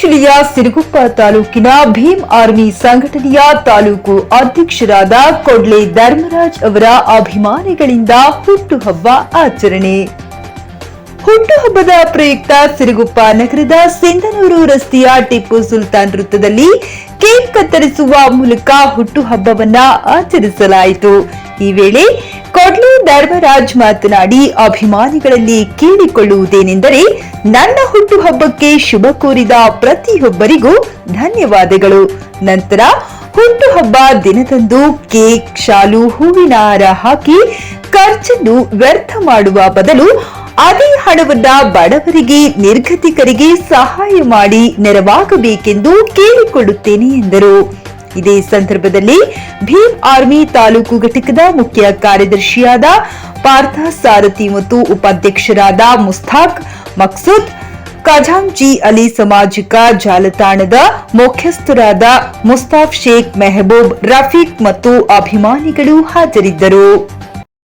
ಜಿಲ್ಲೆಯ ಸಿರುಗುಪ್ಪ ತಾಲೂಕಿನ ಭೀಮ್ ಆರ್ಮಿ ಸಂಘಟನೆಯ ತಾಲೂಕು ಅಧ್ಯಕ್ಷರಾದ ಕೊಡ್ಲೆ ಧರ್ಮರಾಜ್ ಅವರ ಅಭಿಮಾನಿಗಳಿಂದ ಹುಟ್ಟುಹಬ್ಬ ಆಚರಣೆ. ಹುಟ್ಟುಹಬ್ಬದ ಪ್ರಯುಕ್ತ ಸಿರುಗುಪ್ಪ ನಗರದ ಸಿಂಧನೂರು ರಸ್ತೆಯ ಟಿಪ್ಪು ಸುಲ್ತಾನ್ ವೃತ್ತದಲ್ಲಿ ಕೇಕ್ ಕತ್ತರಿಸುವ ಮೂಲಕ ಹುಟ್ಟುಹಬ್ಬವನ್ನ ಆಚರಿಸಲಾಯಿತು. ಈ ವೇಳೆ ಧರ್ಮರಾಜ್ ಮಾತನಾಡಿ, ಅಭಿಮಾನಿಗಳಲ್ಲಿ ಕೇಳಿಕೊಳ್ಳುವುದೇನೆಂದರೆ ನನ್ನ ಹುಟ್ಟುಹಬ್ಬಕ್ಕೆ ಶುಭ ಕೋರಿದ ಪ್ರತಿಯೊಬ್ಬರಿಗೂ ಧನ್ಯವಾದಗಳು. ನಂತರ ಹುಟ್ಟುಹಬ್ಬ ದಿನದಂದು ಕೇಕ್, ಶಾಲು, ಹೂವಿನ ಹಾರ ಹಾಕಿ ಖರ್ಚನ್ನು ವ್ಯರ್ಥ ಮಾಡುವ ಬದಲು ಅದೇ ಹಣವನ್ನ ಬಡವರಿಗೆ, ನಿರ್ಗತಿಕರಿಗೆ ಸಹಾಯ ಮಾಡಿ ನೆರವಾಗಬೇಕೆಂದು ಕೇಳಿಕೊಳ್ಳುತ್ತೇನೆ ಎಂದರು. ಇದೇ ಸಂದರ್ಭದಲ್ಲಿ ಭೀಮ್ ಆರ್ಮಿ ತಾಲೂಕು ಘಟಕದ ಮುಖ್ಯ ಕಾರ್ಯದರ್ಶಿಯಾದ ಪಾರ್ಥ ಸಾರಥಿ ಮತ್ತು ಉಪಾಧ್ಯಕ್ಷರಾದ ಮುಸ್ತಾಕ್ ಮಕ್ಸೂದ್ ಖಜಾಂಜಿ ಅಲಿ ಸಾಮಾಜಿಕ ಜಾಲತಾಣದ ಮುಖ್ಯಸ್ಥರಾದ ಮುಸ್ತಾಫ್ ಶೇಖ್ ಮೆಹಬೂಬ್ ರಫೀಕ್ ಮತ್ತು ಅಭಿಮಾನಿಗಳು ಹಾಜರಿದ್ದರು.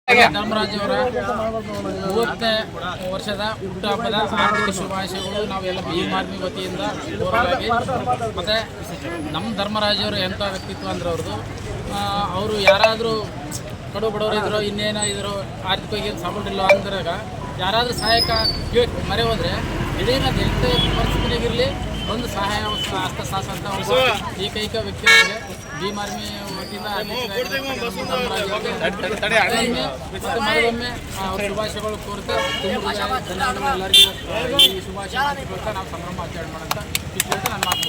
ಧರ್ಮರಾಜ್ ಅವರ ಮೂವತ್ತನೇ ವರ್ಷದ ಹುಟ್ಟುಹಬ್ಬದ ಆರ್ಥಿಕ ಶುಭಾಶಯಗಳು ನಾವೆಲ್ಲ ಭೀಮ್ ಆರ್ಮಿ ವತಿಯಿಂದ ಕೋರಲಾಗಿ. ಮತ್ತು ನಮ್ಮ ಧರ್ಮರಾಜ್ ಅವರು ಎಂಥ ವ್ಯಕ್ತಿತ್ವ ಅಂದ್ರೆ ಅವ್ರದ್ದು ಅವರು ಯಾರಾದರೂ ಕಡು ಬಡವರು ಇದ್ರು, ಇನ್ನೇನೋ ಇದ್ರು, ಆರ್ಥಿಕವಾಗಿ ಏನು ಸಪೋರ್ಟ್ ಇಲ್ಲ ಅಂದಾಗ ಯಾರಾದರೂ ಸಹಾಯಕ ಮರೆ ಹೋದರೆ ನಾನು ಎಂಥ ಪರಿಸ್ಥಿತಿಯಾಗಿರಲಿ ಒಂದು ಸಹಾಯ ಹಸ್ತ ಒಬ್ಬ ಏಕೈಕ ವ್ಯಕ್ತಿ ನಮಗೆ ಭೀಮ್ ಆರ್ಮಿ ವತಿಯಿಂದ ಮತ್ತೆ ಅವ್ರ ಶುಭಾಶಯಗಳು ಕೋರ್ತಾ ತುಂಬಾ ಧನ್ಯವಾದಗಳು ಎಲ್ಲರಿಗೂ ಈ ಶುಭಾಶಯ ಕೊಡ್ತಾ ನಾವು ಸಂಭ್ರಮ ಆಚರಣೆ ಮಾಡೋಂತ ಇಷ್ಟು ನಾನು ಮಾತು